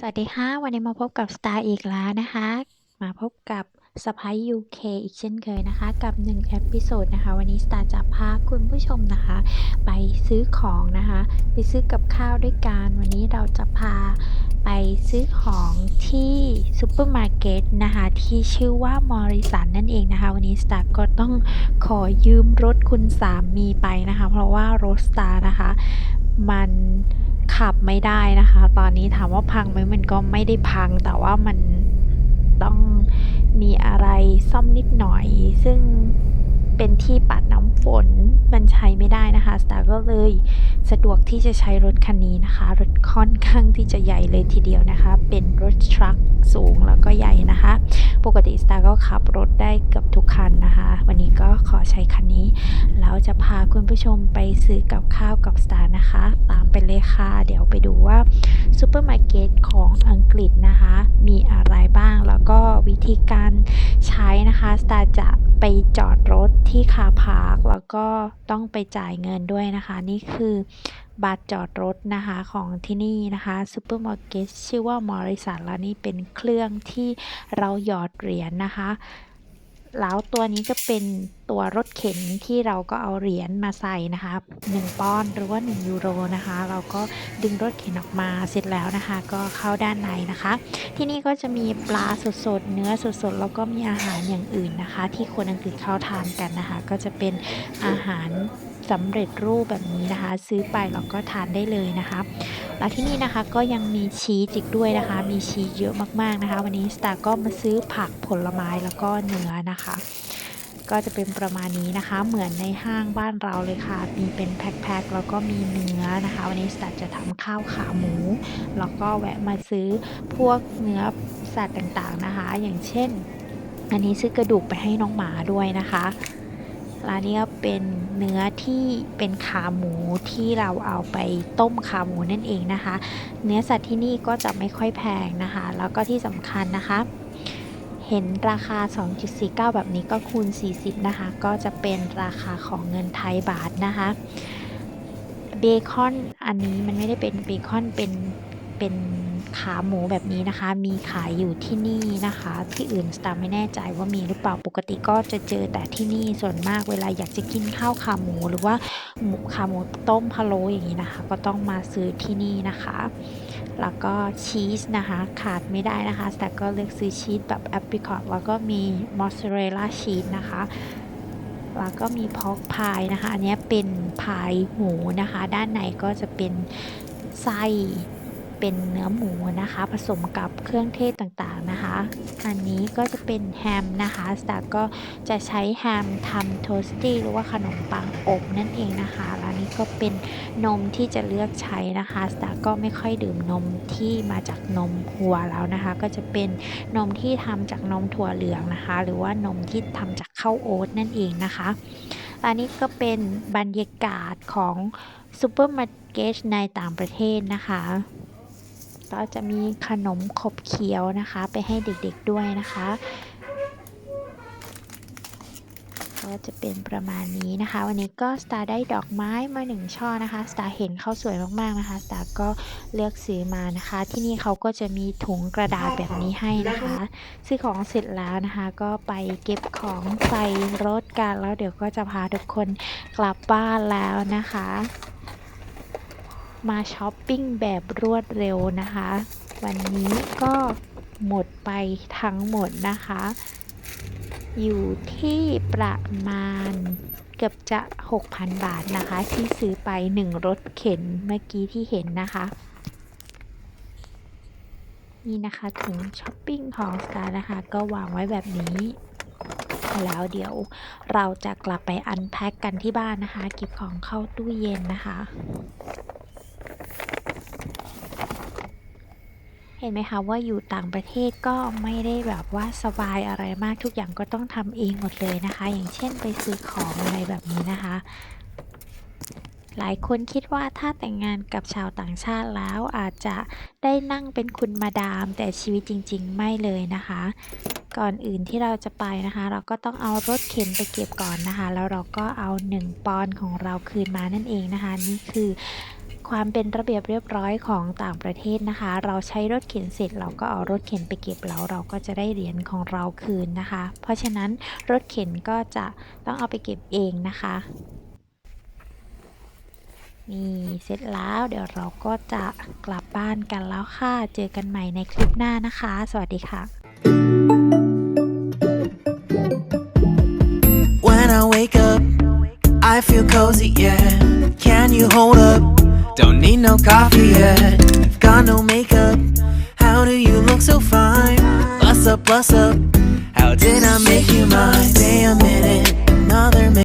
สวัสดีค่ะวันนี้มาพบกับสตาร์อีกแล้วนะคะ มาพบกับสไปยูเคอีกเช่นเคยนะคะ กับ1เอพิโซดนะคะ วันนี้สตาร์จะพาคุณผู้ชมนะคะ ไปซื้อของนะคะ ไปซื้อกับข้าวด้วยกัน วันนี้เราจะพาไปซื้อของที่ซูเปอร์มาร์เก็ตนะคะ ที่ชื่อว่ามอริสันนั่นเองนะคะ วันนี้สตาร์ก็ต้องขอยืมรถคุณสามีไปนะคะ เพราะว่ารถสตาร์นะคะ มัน ขับไม่ได้นะคะ ตอนนี้ถามว่าพังไหมมันก็ไม่ได้พัง แต่ว่ามันต้องมีอะไรซ่อมนิดหน่อย ซึ่ง เป็นที่ปัดน้ำฝนมันใช้ไม่ได้นะคะสตาร์ก็เลยสะดวกที่จะใช้รถคันนี้นะคะ รถค่อนข้างที่จะใหญ่เลยทีเดียวนะคะ เป็นรถทรัคสูงแล้วก็ใหญ่นะคะ ปกติสตาร์ก็ขับรถได้เกือบทุกคันนะคะ วันนี้ก็ขอใช้คันนี้แล้วจะพาคุณผู้ชมไปซื้อกับข้าวกับสตาร์นะคะ ตามไปเลยค่ะ เดี๋ยวไปดูว่าซูเปอร์มาร์เก็ตของอังกฤษนะคะ มีอะไรบ้างแล้ว ธีการใช้นะคะสตาร์จะไปจอดรถที่คาพาร์คแล้วก็ต้องไปจ่ายเงินด้วยนะคะ นี่คือบัตรจอดรถนะคะของที่นี่นะคะซูเปอร์มาร์เก็ตชื่อว่ามอริสันแล้วนี่เป็นเครื่องที่เราหยอดเหรียญนะคะ แล้วตัวนี้ก็เป็นตัวรถเข็นที่เราก็เอาเหรียญมาใส่นะคะ1ปอนด์หรือว่า 1 ยูโรนะคะ เราก็ดึงรถเข็นออกมาเสร็จแล้วนะคะ ก็เข้าด้านในนะคะ ที่นี่ก็จะมีปลาสดๆ เนื้อสดๆ แล้วก็มีอาหารอย่างอื่นนะคะ ที่คนอังกฤษเขาทานกันนะคะ ก็จะเป็นอาหารสำเร็จรูปแบบนี้นะคะ ซื้อไปเราก็ทานได้เลยนะคะ แล้วที่นี่นะคะก็ยังมีชีสอีกด้วยนะคะ มีชีสเยอะมากๆนะคะ วันนี้สตาร์ก็มาซื้อผักผลไม้แล้วก็เนื้อนะคะ ก็จะเป็นประมาณนี้นะคะ เหมือนในห้างบ้านเราเลยค่ะ มีเป็นแพ็คๆแล้วก็มีเนื้อนะคะ วันนี้สตาร์จะทำข้าวขาหมู แล้วก็แวะมาซื้อพวกเนื้อสัตว์ต่างๆนะคะ อย่างเช่น อันนี้ซื้อกระดูกไปให้น้องหมาด้วยนะคะ ร้านนี้ก็เป็นเนื้อที่เป็นขาหมูที่เราเอาไปต้มขาหมูนั่นเองนะคะ เนื้อสัตว์ที่นี่ก็จะไม่ค่อยแพงนะคะ แล้วก็ที่สำคัญนะคะ เห็นราคา 2.49 แบบนี้ก็คูณ 40 นะคะ ก็จะเป็นราคาของเงินไทยบาทนะคะเบคอนอันนี้มันไม่ได้เป็นเบคอนเป็นเป็น ขาหมูแบบนี้นะคะ มีขายอยู่ที่นี่นะคะ ที่อื่นสตาร์ไม่แน่ใจว่ามีหรือเปล่าปกติก็จะเจอแต่ที่นี่ส่วนมากเวลาอยากจะกินข้าวขาหมูหรือว่าหมูขาหมูต้มพะโล้อย่างนี้นะคะ ก็ต้องมาซื้อที่นี่นะคะ แล้วก็ชีสนะคะ ขาดไม่ได้นะคะ แต่ก็เลือกซื้อชีสแบบแอปริคอตแล้วก็มีมอสซาเรลล่าชีสนะคะแล้วก็มีพอกพายนะคะ อันนี้เป็นพายหมูนะคะ ด้านในก็จะเป็นไส้ เป็นเนื้อหมูนะคะ ผสมกับเครื่องเทศต่างๆนะคะ อันนี้ก็จะเป็นแฮมนะคะสตาร์ก็จะใช้แฮมทำโทสตี้หรือว่าขนมปังอบนั่นเองนะคะแล้วนี้ก็เป็นนมที่จะเลือกใช้นะคะสตาร์ก็ไม่ค่อยดื่มนมที่มาจากนมวัวแล้วนะคะ ก็จะเป็นนมที่ทำจากนมถั่วเหลืองนะคะ หรือว่านมที่ทำจากข้าวโอ๊ตนั่นเองนะคะอันนี้ก็เป็นบรรยากาศของซูเปอร์มาร์เก็ตในต่างประเทศนะคะ ก็จะมีขนมขบเคี้ยวนะคะ ไปให้เด็กๆด้วยนะคะก็จะเป็นประมาณนี้นะคะ วันนี้ก็สตาร์ได้ดอกไม้มาหนึ่งช่อนะคะสตาร์เห็นเขาสวยมากๆนะคะสตาร์ก็เลือกซื้อมานะคะ ที่นี่เขาก็จะมีถุงกระดาษแบบนี้ให้นะคะ ซื้อของเสร็จแล้วนะคะ ก็ไปเก็บของใส่รถกันแล้วเดี๋ยวก็จะพาทุกคนกลับบ้านแล้วนะคะ มาช้อปปิ้งแบบรวดเร็วนะคะ วันนี้ก็หมดไปทั้งหมดนะคะ อยู่ที่ประมาณเกือบจะ 6,000 บาทนะคะ ที่ซื้อไป 1 รถเข็นเมื่อกี้ที่เห็นนะคะ นี่นะคะถุงช้อปปิ้งของสตาร์นะคะ ก็วางไว้แบบนี้แล้วเดี๋ยวเราจะกลับไปอันแพ็กกันที่บ้านนะคะ เก็บของเข้าตู้เย็นนะคะ ห็นไหมคะว่าอยู่ต่างประเทศก็ไม่ได้แบบว่าสบายอะไรมากทุกอย่างก็ต้องทำเองหมดเลยนะคะ อย่างเช่นไปซื้อของอะไรแบบนี้นะคะ หลายคนคิดว่าถ้าแต่งงานกับชาวต่างชาติแล้วอาจจะได้นั่งเป็นคุณมาดาม แต่ชีวิตจริง ๆ ไม่เลยนะคะ ก่อนอื่นที่เราจะไปนะคะ เราก็ต้องเอารถเข็นไปเก็บก่อนนะคะ แล้วเราก็เอา1ปอนของเราคืนมานั่นเองนะคะ นี่คือ ความเป็นระเบียบเรียบร้อยของต่างประเทศนะคะ เราใช้รถเข็นเสร็จเราก็เอารถเข็นไปเก็บแล้วเราก็จะได้เหรียญของเราคืนนะคะ เพราะฉะนั้นรถเข็นก็จะต้องเอาไปเก็บเองนะคะนี่เสร็จแล้วเดี๋ยวเราก็จะกลับบ้านกันแล้วค่ะ เจอกันใหม่ในคลิปหน้านะคะ สวัสดีค่ะ When I wake up, I feel cozy, yeah. Can you hold up? No coffee yet. I've Got no makeup. How do you look so fine? Bust up, bust up. How did I make you mine? Stay a minute, another minute.